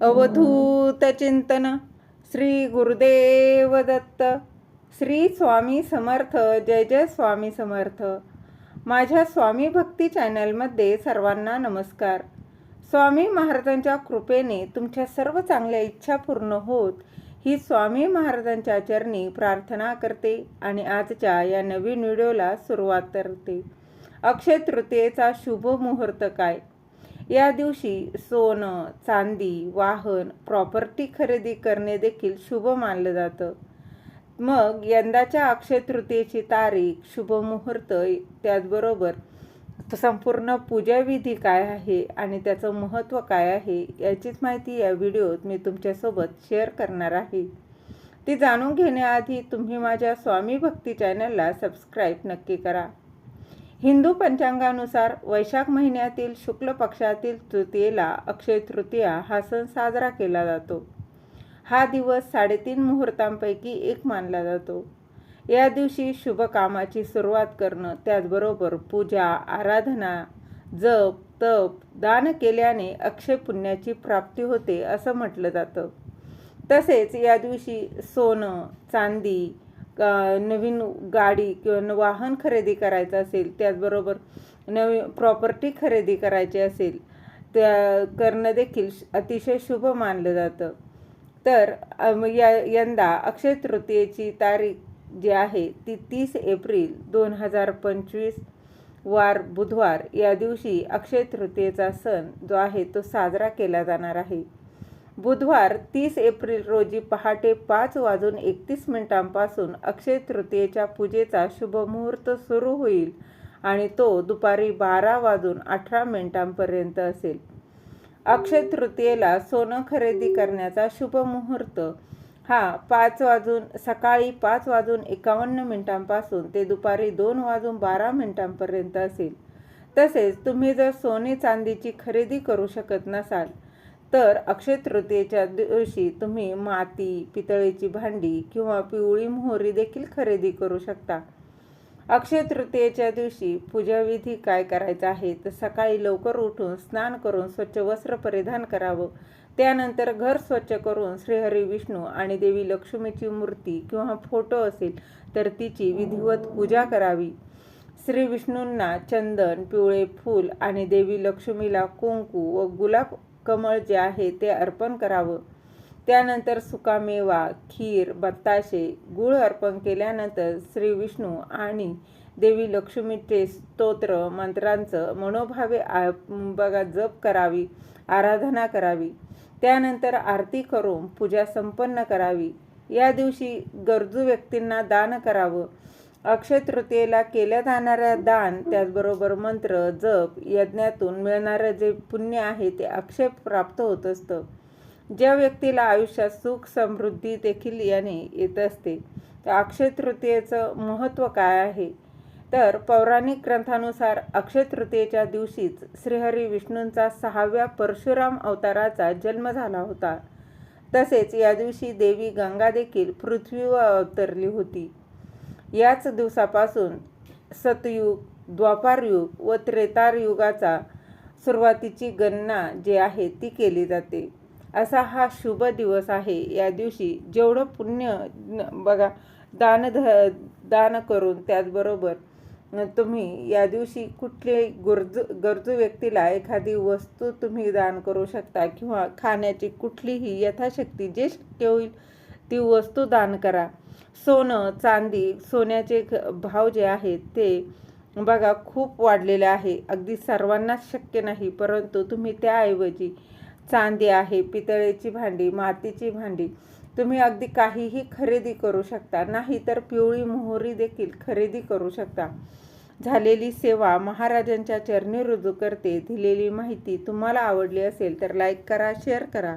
अवधूत चिंतन श्री गुरुदेव दत्त श्री स्वामी समर्थ जय जय स्वामी समर्थ. माझ्या स्वामी भक्ती चॅनलमध्ये सर्वांना नमस्कार. स्वामी महाराजांच्या कृपेने तुमच्या सर्व चांगल्या इच्छा पूर्ण होत ही स्वामी महाराजांच्या चरणी प्रार्थना करते आणि आजच्या या नवीन व्हिडिओला सुरुवात करते. अक्षय तृतीयेचा शुभ मुहूर्त काय? या दिवशी सोनं चांदी वाहन प्रॉपर्टी खरेदी करणे देखील शुभ मानलं जातं. मग यंदाच्या अक्षय तृतीयेची तारीख शुभ मुहूर्त त्याचबरोबर संपूर्ण पूजाविधी काय आहे आणि त्याचं महत्त्व काय आहे याचीच माहिती या व्हिडिओत मी तुमच्यासोबत शेअर करणार आहे. ती जाणून घेण्याआधी तुम्ही माझ्या स्वामी भक्ती चॅनलला सबस्क्राईब नक्की करा. हिंदू पंचांगानुसार वैशाख महिन्यातील शुक्ल पक्षातील तृतीयेला अक्षय तृतीया हा सण साजरा केला जातो. हा दिवस साडेतीन मुहूर्तांपैकी एक मानला जातो. या दिवशी शुभ कामाची सुरुवात करणं त्याचबरोबर पूजा आराधना जप तप दान केल्याने अक्षय पुण्याची प्राप्ती होते असं म्हटलं जातं. तसेच या दिवशी सोनं चांदी नवीन गाडी किंवा वाहन खरेदी करायचं असेल त्याचबरोबर नवीन प्रॉपर्टी खरेदी करायची असेल त्या करणं देखील अतिशय शुभ मानलं जातं. तर या यंदा अक्षय तृतीयेची तारीख जी आहे ती तीस एप्रिल दोन हजार पंचवीस वार बुधवार या दिवशी अक्षय तृतीयेचा सण जो आहे तो साजरा केला जाणार आहे. बुधवार तीस एप्रिल रोजी पहाटे पाच वाजून एकतीस मिनिटांपासून अक्षय तृतीयेच्या पूजेचा शुभ मुहूर्त सुरू होईल आणि तो दुपारी बारा वाजून अठरा मिनिटांपर्यंत असेल. अक्षय तृतीयेला सोनं खरेदी करण्याचा शुभ मुहूर्त. हा पाच वाजून सकाळी पाच वाजून एकावन्न मिनिटांपासून ते दुपारी दोन वाजून बारा मिनिटांपर्यंत असेल. तसेच तुम्ही जर सोने चांदीची खरेदी करू शकत नसाल तर अक्षय तृतीयेच्या दिवशी तुम्ही माती पितळेची भांडी किंवा पिवळी मोहरी देखील खरेदी करू शकता. अक्षय तृतीयेच्या दिवशी पूजाविधी काय करायचा आहे? तर सकाळी लवकर उठून स्नान करून स्वच्छ वस्त्र परिधान करावं. त्यानंतर घर स्वच्छ करून श्रीहरी विष्णू आणि देवी लक्ष्मीची मूर्ती किंवा फोटो असेल तर तिची विधिवत पूजा करावी. श्री विष्णूंना चंदन पिवळे फूल आणि देवी लक्ष्मीला कुंकू व गुलाब कमळ जे आहे ते अर्पण करावं. त्यानंतर सुकामेवा खीर बत्ताशे गुळ अर्पण केल्यानंतर श्री विष्णू आणि देवी लक्ष्मीचे स्तोत्र मंत्रांचं मनोभावे बघा जप करावी आराधना करावी. त्यानंतर आरती करून पूजा संपन्न करावी. या दिवशी गरजू व्यक्तींना दान करावं. अक्षय तृतीयेला केल्या जाणाऱ्या दान त्याचबरोबर मंत्र जप यज्ञातून मिळणारं जे पुण्य आहे ते अक्षय प्राप्त होत असतं. ज्या व्यक्तीला आयुष्यात सुख समृद्धी देखील याने येत असते तर अक्षय तृतीयेचं महत्त्व काय आहे? तर पौराणिक ग्रंथानुसार अक्षय तृतीयेच्या दिवशीच श्रीहरी विष्णूंचा सहाव्या परशुराम अवताराचा जन्म झाला होता. तसेच या दिवशी देवी गंगा देखील पृथ्वीवर अवतरली होती. याच दिवसापासून सतयुग द्वापारयुग व त्रेतार युगाचा सुरुवातीची गणना जी आहे ती केली जाते. असा हा शुभ दिवस आहे. या दिवशी जेवढं पुण्य बघा दान ध दान करून त्याचबरोबर तुम्ही या दिवशी कुठले गरजू गरजू व्यक्तीला एखादी वस्तू तुम्ही दान करू शकता किंवा खाण्याची कुठलीही यथाशक्ती जे शक्य होईल ती वस्तू दान करा. सोनं चांदी सोन्याचे भाव जे आहेत ते बघा खूप वाढलेले आहे. अगदी सर्वांनाच शक्य नाही परंतु तुम्ही त्याऐवजी चांदी आहे पितळेची भांडी मातीची भांडी तुम्ही अगदी काहीही खरेदी करू शकता. नाही तर पिवळी मोहरी देखील खरेदी करू शकता. झालेली सेवा महाराजांच्या चरणी रुजू करते. दिलेली माहिती तुम्हाला आवडली असेल तर लाईक करा शेअर करा.